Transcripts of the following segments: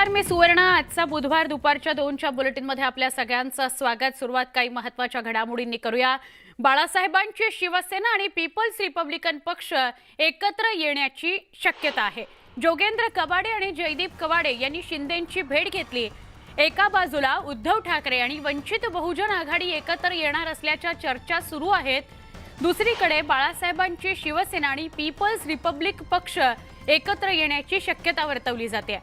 नमस्कार मी सुवर्णा आजचा बुधवार दुपारच्या दोनच्या बुलेटिनमध्ये आपल्या सगळ्यांचं स्वागत. सुरुवात काही महत्त्वाच्या घडामोडींनी करूया. बाळासाहेबांची शिवसेना आणि पीपल्स रिपब्लिकन पक्ष एकत्र येण्याची शक्यता आहे. जोगेंद्र कवाडे आणि जयदीप कवाडे यांनी शिंदेंची भेट घेतली. एका बाजूला उद्धव ठाकरे आणि वंचित बहुजन आघाडी एकत्र येणार असल्याच्या चर्चा सुरू आहेत. दुसरीकडे बाळासाहेबांची शिवसेना आणि पीपल्स रिपब्लिक पक्ष एकत्र येण्याची शक्यता वर्तवली जाते.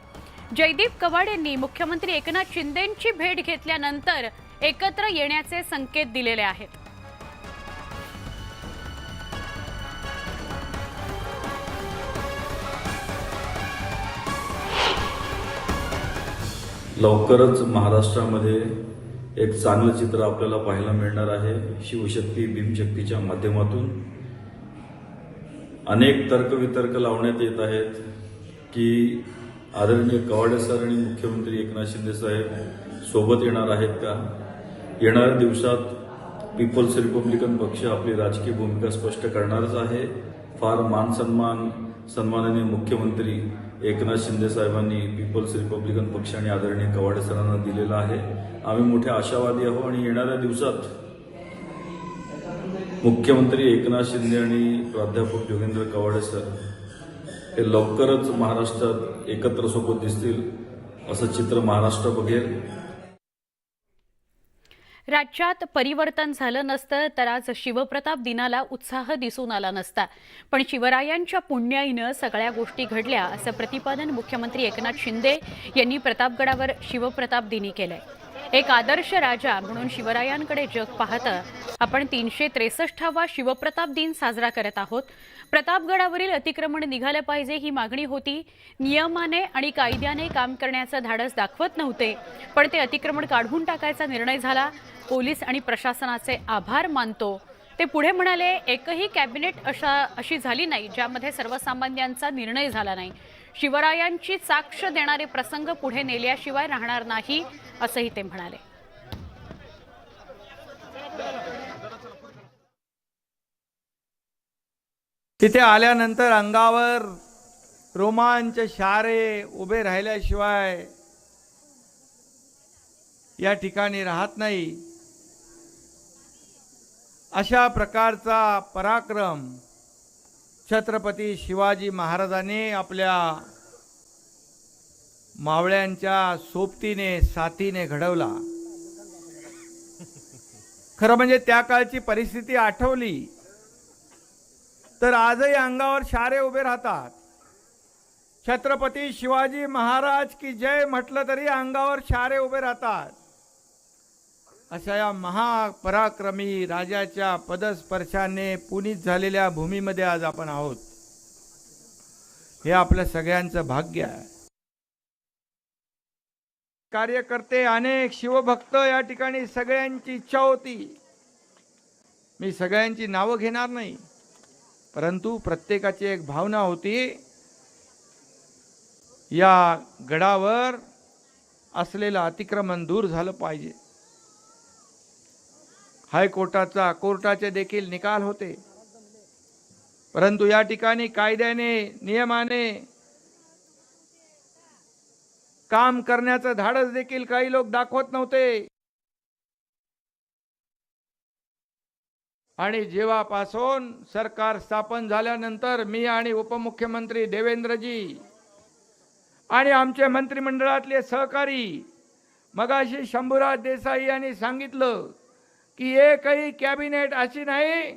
जयदीप कवाड यांनी मुख्यमंत्री एकनाथ शिंदेंची भेट घेतल्यानंतर एकत्र येण्याचे संकेत दिलेले आहेत. लवकरच महाराष्ट्रामध्ये एक चांगलं चित्र आपल्याला पाहायला मिळणार आहे. शिवशक्ती भीमशक्तीच्या माध्यमातून. अनेक तर्कवितर्क लावण्यात येत आहेत की आदरणीय कवाडे सर आणि मुख्यमंत्री एकनाथ शिंदे साहेब सोबत येणार आहेत का? येणाऱ्या दिवसात पीपल्स रिपब्लिकन पक्ष आपली राजकीय भूमिका स्पष्ट करणारच आहे. फार मान सन्मान सन्माननीय मुख्यमंत्री एकनाथ शिंदे साहेबांनी पीपल्स रिपब्लिकन पक्ष आणि आदरणीय कवाडे सरांना दिलेला आहे. आम्ही मोठे आशावादी आहोत आणि येणाऱ्या दिवसात मुख्यमंत्री एकनाथ शिंदे आणि प्राध्यापक जोगेंद्र कवाडे सर हे लवकरच महाराष्ट्रात एकत्र सोबत दिसतील असं चित्र महाराष्ट्र बघेल. राज्यात परिवर्तन झालं नसतं तर आज शिवप्रताप दिनाला उत्साह दिसून आला नसता. पण शिवरायांच्या पुण्याईनं सगळ्या गोष्टी घडल्या असं प्रतिपादन मुख्यमंत्री एकनाथ शिंदे यांनी प्रतापगडावर शिवप्रताप दिनी केलंय. एक आदर्श राजा म्हणून शिवरायांकडे जग पाहतं आपण तीनशे त्रेसष्टावा शिवप्रताप दिन साजरा करत आहोत. प्रतापगडावरील अतिक्रमण निघालं पाहिजे ही मागणी होती. नियमाने आणि कायद्याने काम करण्याचं धाडस दाखवत नव्हते पण ते अतिक्रमण काढून टाकायचा निर्णय झाला. पोलीस आणि प्रशासनाचे आभार मानतो. ते पुढे म्हणाले एकही कॅबिनेट अशा अशी झाली नाही ज्यामध्ये सर्वसामान्यांचा निर्णय झाला नाही. शिवरायांची साक्ष देणारे प्रसंग पुढे नेल्याशिवाय राहणार नाही असंही ते म्हणाले. तिथे आल्यानंतर अंगावर रोमांच शारे उभे राहिल्याशिवाय या ठिकाणी राहत नाही. अशा प्रकारचा पराक्रम छत्रपती शिवाजी महाराजांनी आपल्या मावळ्यांच्या सोबतीने साथीने घडवला. खरं म्हणजे त्या काळची परिस्थिती आठवली. तर आजही अंगावर शारे उभे राहतात. छत्रपती शिवाजी महाराज की जय म्हटलं तरी अंगावर शारे उभे राहतात. अशा या महापराक्रमी राजाच्या पदस्पर्शाने पुनीत झालेल्या भूमीमध्ये आज आपण आहोत. हे आपल्या सगळ्यांचं भाग्य आहे. कार्यकर्ते अनेक शिवभक्त या ठिकाणी सगळ्यांची इच्छा होती. मी सगळ्यांची नावं घेणार नाही परंतु प्रत्येकाची एक भावना होती या गडावर असलेलं अतिक्रमण दूर झालं पाहिजे. हायकोर्टाचा कोर्टाचे देखील निकाल होते. परंतु या ठिकाणी कायद्याने नियमाने काम करण्याचं धाडस देखील काही लोक दाखवत नव्हते. आणि जेव्हापासून सरकार स्थापन झाल्यानंतर मी आणि उपमुख्यमंत्री देवेंद्रजी आणि आमचे मंत्रिमंडळातले सहकारी मगाशी शंभूराज देसाई यांनी सांगितलं की एकही कॅबिनेट अशी नाही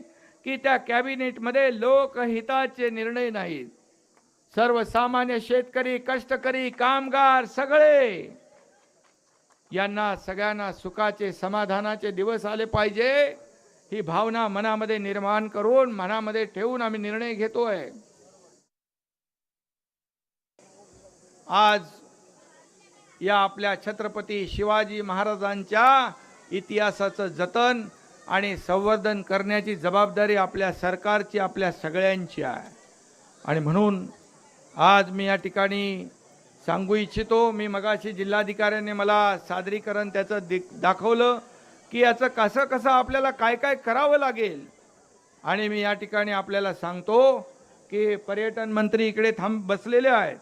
की त्या कॅबिनेटमध्ये लोकहिताचे निर्णय नाहीत. सर्वसामान्य शेतकरी कष्टकरी कामगार सगळे यांना सगळ्यांना सुखाचे समाधानाचे दिवस आले पाहिजे ही भावना मनामध्ये निर्माण करून मनामध्ये ठेवून आम्ही निर्णय घेतोय. आज या आपल्या छत्रपती शिवाजी महाराजांच्या इतिहासाचं जतन आणि संवर्धन करण्याची जबाबदारी आपल्या सरकारची आपल्या सगळ्यांची आहे. आणि म्हणून आज मी या ठिकाणी सांगू इच्छितो मी मगाशी जिल्हाधिकाऱ्यांनी मला सादरीकरण त्याचं दि दाखवलं की याचं कसं कसं आपल्याला काय काय करावं लागेल. आणि मी या ठिकाणी आपल्याला सांगतो की पर्यटन मंत्री इकडे थांब बसलेले आहेत.